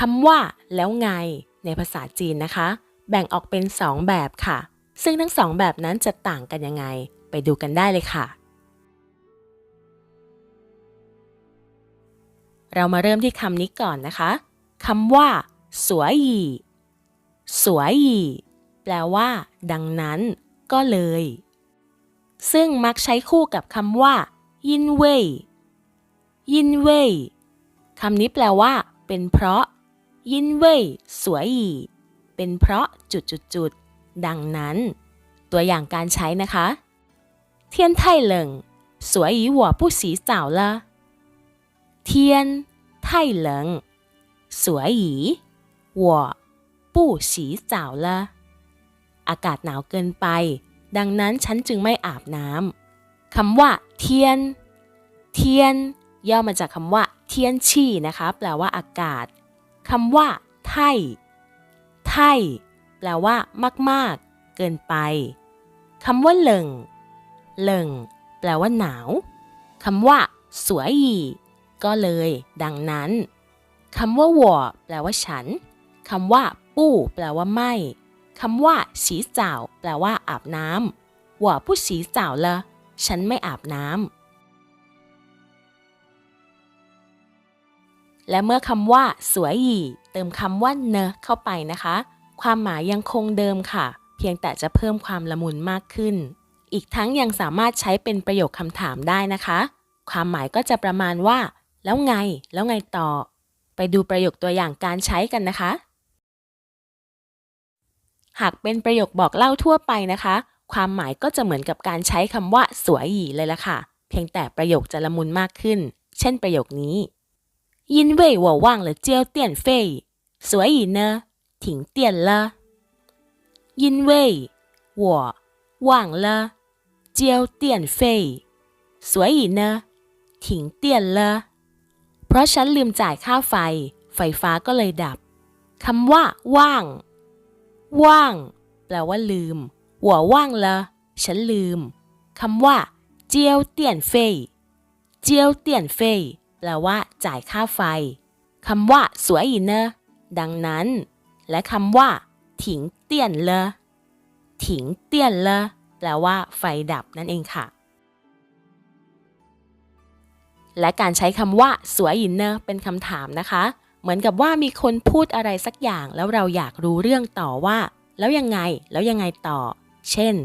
คำว่า แล้วไง ในภาษาจีนนะคะ แบ่งออกเป็น 2 แบบค่ะ ซึ่งทั้งสองแบบนั้นจะต่างกันยังไง ไปดูกันได้เลยค่ะ เรามาเริ่มที่คำนี้ก่อนนะคะคำว่า สวยยีสวยยีแปลว่า ดังนั้นก็เลย ซึ่งมักใช้คู่กับคำว่า ยินเว่ยยินเว่ยคำนี้แปลว่า เป็นเพราะ ยินเว่ยสวยอีเป็นเพราะจุดจุดจุดดังนั้น ตัวอย่างการใช้นะคะเทียนไทเหลิงสวยอีหัวผู้สีสาวละเทียนไทเหลิงสวยอีหัวผู้สีสาวละอากาศหนาวเกินไป ดังนั้นฉันจึงไม่อาบน้ำคำว่า เทียน เทียน ย่อมาจากคำว่า เทียนชี่นะคะ แปลว่าอากาศ คำว่า ไทไทแปลว่ามาก ๆ เกินไปคำว่าเหลิงเหลิงแปลว่าหนาวคำว่า สวยีก็เลย ดังนั้นคำว่าหัวแปลว่าฉันคำว่า ปู้ แปลว่าไม่คำว่า สีจ่าวแปลว่าอาบน้ำหัวผู้สีจ่าวละฉันไม่อาบน้ำ และเมื่อคำว่า สวยหยีเติมคำว่าเนเข้าไปนะคะ ความหมายยังคงเดิมค่ะ เพียงแต่จะเพิ่มความละมุนมากขึ้น อีกทั้งยังสามารถใช้เป็นประโยคคำถามได้นะคะ ความหมายก็จะประมาณว่า แล้วไง แล้วไงต่อ ไปดูประโยคตัวอย่างการใช้กันนะคะ หากเป็นประโยคบอกเล่าทั่วไปนะคะ ความหมายก็จะเหมือนกับการใช้คำว่า สวยหยีเลยละค่ะ เพียงแต่ประโยคจะละมุนมากขึ้น เช่นประโยคนี้ 因为我忘了交电费所以呢停电了因为我忘了交电费所以呢停电了เพราะฉันลืมจ่ายค่าไฟ ไฟฟ้าก็เลยดับ คำว่า ว่าง ว่าง แปลว่าลืมหัวว่างละฉันลืม คำว่า เจียวเตียนเฟยเจียวเตียนเฟย แปลว่า จ่ายค่าไฟคำว่า สวยอีเนอดังนั้น และคำว่าถิงเตียนเลอถิงเตียนเลอแปลว่า ไฟดับนั่นเองค่ะ และการใช้คำว่า สวยอินเนอร์เป็นคำถามนะคะ เหมือนกับว่ามีคนพูดอะไรสักอย่างแล้วเราอยากรู้เรื่องต่อว่า แล้วยังไง แล้วยังไงต่อ เช่น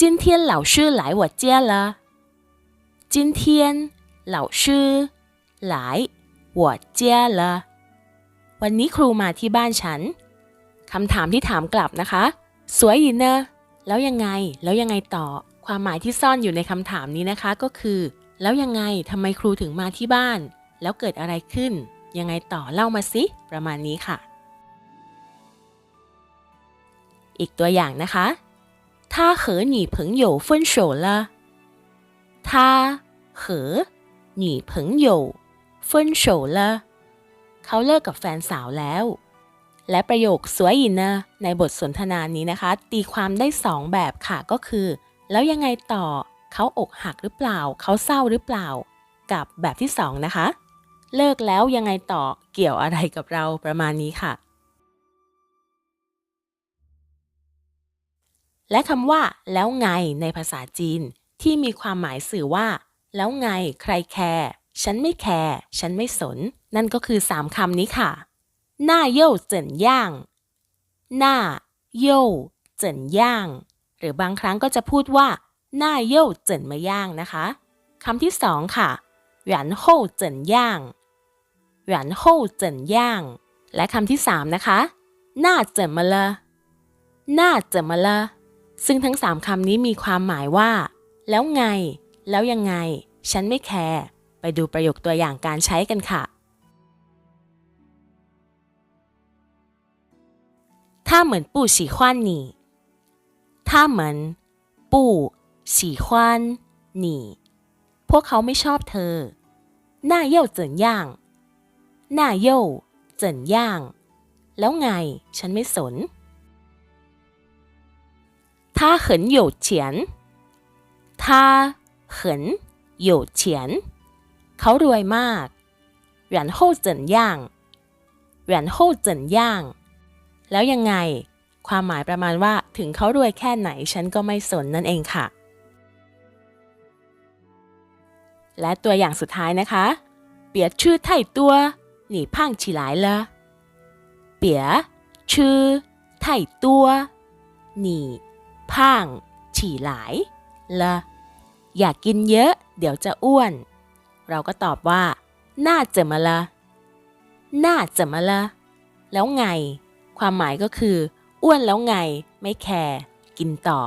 今天老师来我家了今天老师 ครูมาที่บ้านฉัน คำถามที่ถามกลับนะคะ สวยอินเนอร์แล้วยังไง แล้วยังไงต่อ ความหมายที่ซ่อนอยู่ในคำถามนี้นะคะก็คือ แล้วยังไง ทำไมครูถึงมาที่บ้าน แล้วเกิดอะไรขึ้น ยังไงต่อเล่ามาสิ ประมาณนี้ค่ะ อีกตัวอย่างนะคะ他和女朋友分手了他和女朋友 เฟินโฉละเขาเลิกกับแฟนสาวแล้ว และประโยคสวยอินเนะในบทสนทนานี้นะคะ ตีความได้สองแบบค่ะก็คือ แล้วยังไงต่อเขาอกหักหรือเปล่า เขาเศร้าหรือเปล่า กับแบบที่สองนะคะ เลิกแล้วยังไงต่อเกี่ยวอะไรกับเราประมาณนี้ค่ะ และคำว่า แล้วไงในภาษาจีน ที่มีความหมายสื่อว่า แล้วไงใครแคร์ ฉันไม่แคร์ ฉันไม่สน นั่นก็คือสามคำนี้ค่ะ หน้าโย่เจินย่าง หน้าโย่เจินย่าง หรือบางครั้งก็จะพูดว่า หน้าโย่เจินมาย่างนะคะคำที่สองค่ะหยวนโฮเจินย่างหยวนโฮเจินย่าง และคำที่สามนะคะ หน้าเจินมาละหน้าเจินมาละซึ่งทั้งสามคำนี้มีความหมายว่า แล้วไง แล้วยังไง ฉันไม่แคร์ ดูประโยคตัวอย่างการใช้กันค่ะ他们不喜欢你他们不喜欢你พวกเขาไม่ชอบเธอ那又怎样那又怎样แล้วไง ฉันไม่สน他很有钱他很有钱 เขารวยมากหยวนโฮเจนย่างหวนโฮเจนย่าง แล้วยังไง ความหมายประมาณว่าถึงเขารวยแค่ไหนฉันก็ไม่สนนั่นเองค่ะ และตัวอย่างสุดท้ายนะคะ เปียชื่อไทตัวหนีพังฉีหลายละเปียชื่อไทตัวหนีพังฉีหลายละอยากกินเยอะ เดี๋ยวจะอ้วน เราก็ตอบว่า น่าจะมาละ น่าจะมาละ แล้วไง ความหมายก็คือ อ้วนแล้วไง ไม่แคร์ กินต่อ